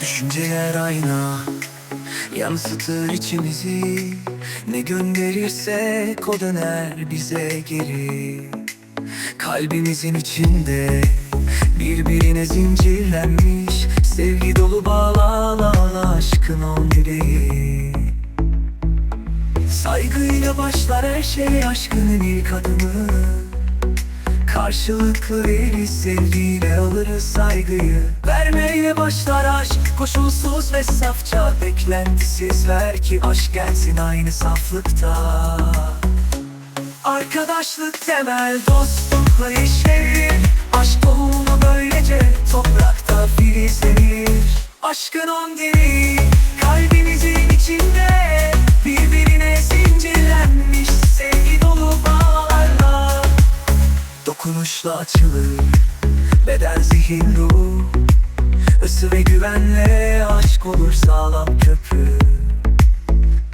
Düşünceler ayna Yansıtır içimizi. Ne gönderirsek o döner bize geri. Kalbimizin içinde Birbirine zincirlenmiş. Sevgi dolu bağlarla aşkın on direği Saygıyla başlar her şey aşkının ilk adımı Karşılıklı veririz sevgiyle alırız saygıyı. Vermeyle başlar aşk koşulsuz ve safça. Beklentisiz ver ki aşk gelsin aynı saflıkta. Arkadaşlık temel dostlukla yeşerir. Aşk tohumu böylece toprakta filizlenir. Aşkın on dili Dokunuşla açılır. Beden zihin ruh. Isı ve güvenle aşk olur sağlam köprü.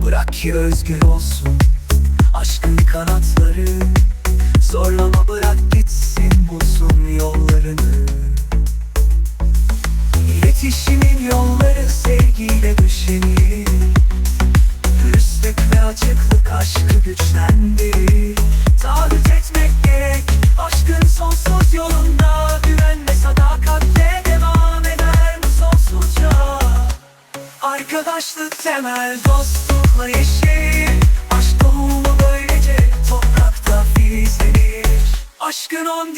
Bırak ki özgür olsun aşkın kanatları. Zorlama bırak gitsin bulsun yollarını. İletişimin yolları sevgiyle döşenir. Dürüstlük ve açıklık aşkı güçlendirir sonsuz yolunda Güven ve sadakatle devam eder bu sonsuzca. Arkadaşlık temel dostlukla yeşerir. Aşk tohumu böylece toprakta filizlenir. Aşkın on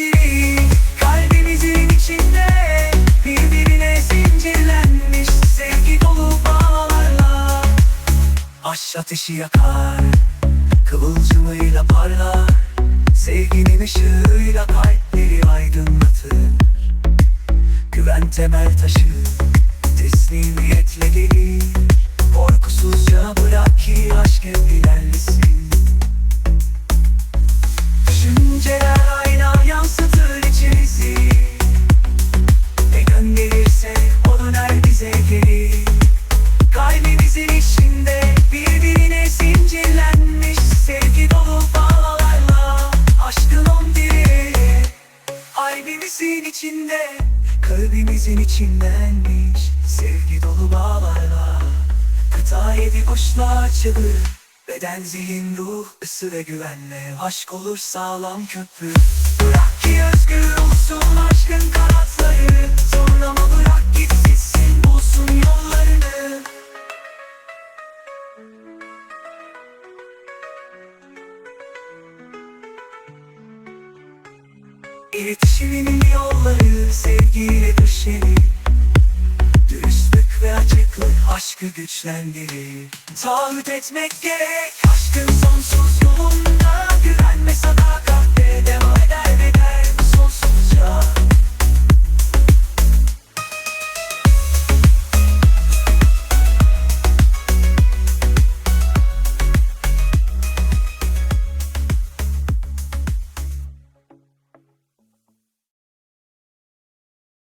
kalbimizin içinde. Birbirine zincirlenmiş sevgi dolu bağlarla Aşk ateşi yakar. Kıvılcımıyla parlar Sevginin ışığıyla aydınlatır Güven temel taşı. Teslimiyetle gelir Korkusuzca bırak ki aşk hep ilerlesin Düşünceler ayna yansıtır içimizi. Ne gönderirse o döner bize geri Kalbimizin içinde birbirine zincirlenmiş Sevgi dolu bağlarla aşkın on dili Kalbimizin içinde Kalbimizin içindenmiş Sevgi dolu bağlarla. Kıta yedi kuşla açılır Beden, zihin, ruh, ısı ve güvenle. Aşk olur sağlam köprü. Bırak ki özgür İletişimin yolları sevgiyle döşenir Dürüstlük ve açıklık aşkı güçlendirir. Taahhüt etmek gerek aşkın sonsuz yolunda Güven ve sadakat